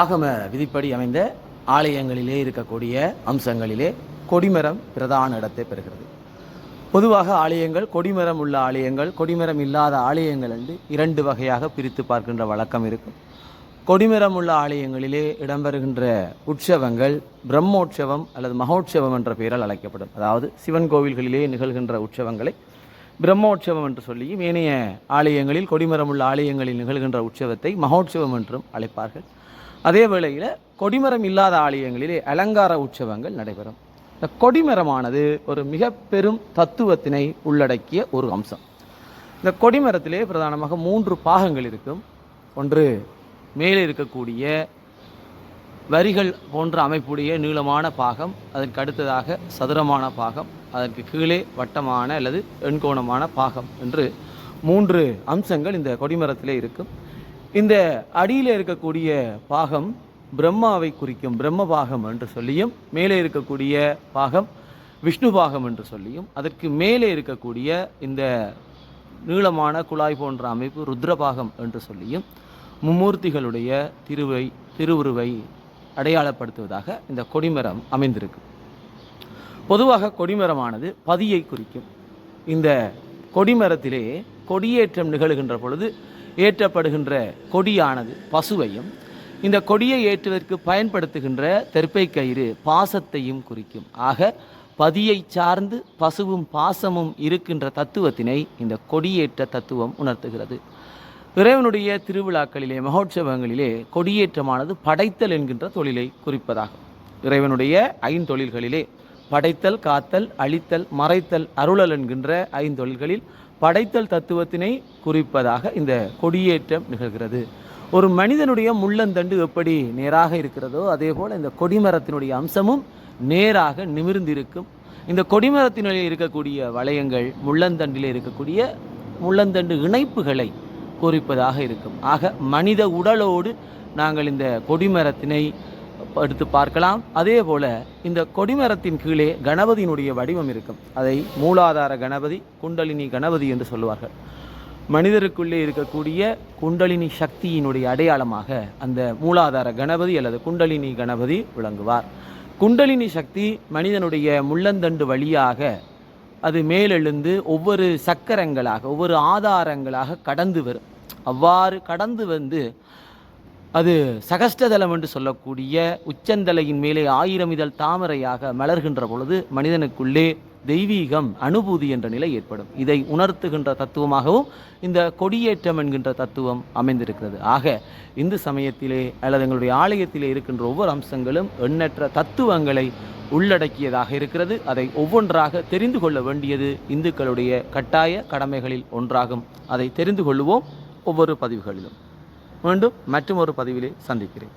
ஆகம விதிப்படி அமைந்த ஆலயங்களிலே இருக்கக்கூடிய அம்சங்களிலே கொடிமரம் பிரதான இடத்தை பெறுகிறது. பொதுவாக ஆலயங்கள் கொடிமரம் உள்ள ஆலயங்கள் கொடிமரம் இல்லாத ஆலயங்கள் என்று இரண்டு வகையாக பிரித்து பார்க்கின்ற வழக்கம் இருக்கும். கொடிமரம் உள்ள ஆலயங்களிலே இடம்பெறுகின்ற உற்சவங்கள் பிரம்மோற்சவம் அல்லது மகோற்சவம் என்ற பெயரால் அழைக்கப்படும். அதாவது சிவன் கோவில்களிலே நிகழ்கின்ற உற்சவங்களை பிரம்மோற்சவம் என்று சொல்லியும் ஏனைய ஆலயங்களில் கொடிமரம் உள்ள ஆலயங்களில் நிகழ்கின்ற உற்சவத்தை மகோற்சவம் என்றும் அழைப்பார்கள். அதே வேளையில் கொடிமரம் இல்லாத ஆலயங்களிலே அலங்கார உற்சவங்கள் நடைபெறும். இந்த கொடிமரமானது ஒரு மிக பெரும் தத்துவத்தினை உள்ளடக்கிய ஒரு அம்சம். இந்த கொடிமரத்திலே பிரதானமாக மூன்று பாகங்கள் இருக்கும். ஒன்று மேலே இருக்கக்கூடிய வரிகள் போன்ற அமைப்புடைய நீளமான பாகம் அதற்கு அடுத்ததாக சதுரமான பாகம் அதற்கு கீழே வட்டமான அல்லது எண்கோணமான பாகம் என்று மூன்று அம்சங்கள் இந்த கொடிமரத்திலே இருக்கும். இந்த அடியில் இருக்கக்கூடிய பாகம் பிரம்மாவை குறிக்கும் பிரம்ம பாகம் என்று சொல்லியும் மேலே இருக்கக்கூடிய பாகம் விஷ்ணு பாகம் என்று சொல்லியும் அதற்கு மேலே இருக்கக்கூடிய இந்த நீளமான குழாய் போன்ற அமைப்பு ருத்ரபாகம் என்று சொல்லியும் மும்மூர்த்திகளுடைய திருவை திருவுருவை அடையாளப்படுத்துவதாக இந்த கொடிமரம் அமைந்திருக்கு. பொதுவாக கொடிமரமானது பதியை குறிக்கும். இந்த கொடிமரத்திலே கொடியேற்றம் நிகழ்கின்ற பொழுது ஏற்றப்படுகின்ற கொடியானது பசுவையும். இந்த கொடியை ஏற்றுவதற்கு பயன்படுத்துகின்ற தெற்பை கயிறு பாசத்தையும் குறிக்கும். ஆக பதியை சார்ந்து பசுவும் பாசமும் இருக்கின்ற தத்துவத்தினை இந்த கொடியேற்ற தத்துவம் உணர்த்துகிறது. இறைவனுடைய திருவிழாக்களிலே மகோற்சவங்களிலே கொடியேற்றமானது படைத்தல் என்கின்ற தொழிலை குறிப்பதாகும். இறைவனுடைய ஐந்தொழில்களிலே படைத்தல் காத்தல் அழித்தல் மறைத்தல் அருளல் என்கின்ற ஐந்தொழில்களில் படைத்தல் தத்துவத்தினை குறிப்பதாக இந்த கொடியேற்றம் நிகழ்கிறது. ஒரு மனிதனுடைய முள்ளந்தண்டு எப்படி நேராக இருக்கிறதோ அதே போல் இந்த கொடிமரத்தினுடைய அம்சமும் நேராக நிமிர்ந்திருக்கும். இந்த கொடிமரத்தினுடைய இருக்கக்கூடிய வளையங்கள் முள்ளந்தண்டில் இருக்கக்கூடிய முள்ளந்தண்டு இணைப்புகளை குறிப்பதாக இருக்கும். ஆக மனித உடலோடு நாங்கள் இந்த கொடிமரத்தினை எடுத்து பார்க்கலாம். அதே போல இந்த கொடிமரத்தின் கீழே கணபதியினுடைய வடிவம் இருக்கும். அதை மூலாதார கணபதி குண்டலினி கணபதி என்று சொல்லுவார்கள். மனிதருக்குள்ளே இருக்கக்கூடிய குண்டலினி சக்தியினுடைய அடையாளமாக அந்த மூலாதார கணபதி அல்லது குண்டலினி கணபதி விளங்குவார். குண்டலினி சக்தி மனிதனுடைய முள்ளந்தண்டு வழியாக அது மேலெழுந்து ஒவ்வொரு சக்கரங்களாக ஒவ்வொரு ஆதாரங்களாக கடந்து வரும். அவ்வாறு கடந்து வந்து அது சகஸ்டதலம் என்று சொல்லக்கூடிய உச்சந்தலையின் மேலே ஆயிரம் இதழ் தாமரையாக மலர்கின்ற பொழுது மனிதனுக்குள்ளே தெய்வீகம் அனுபூதி என்ற நிலை ஏற்படும். இதை உணர்த்துகின்ற தத்துவமாகவும் இந்த கொடியேற்றம் என்கின்ற தத்துவம் அமைந்திருக்கிறது. ஆக இந்து சமயத்திலே அல்லது எங்களுடைய ஆலயத்திலே இருக்கின்ற ஒவ்வொரு அம்சங்களும் எண்ணற்ற தத்துவங்களை உள்ளடக்கியதாக இருக்கிறது. அதை ஒவ்வொன்றாக தெரிந்து கொள்ள வேண்டியது இந்துக்களுடைய கட்டாய கடமைகளில் ஒன்றாகும். அதை தெரிந்து கொள்ளுவோம் ஒவ்வொரு பதிவுகளிலும். மீண்டும் மற்றும் ஒரு பதிவிலே சந்திக்கிறேன்.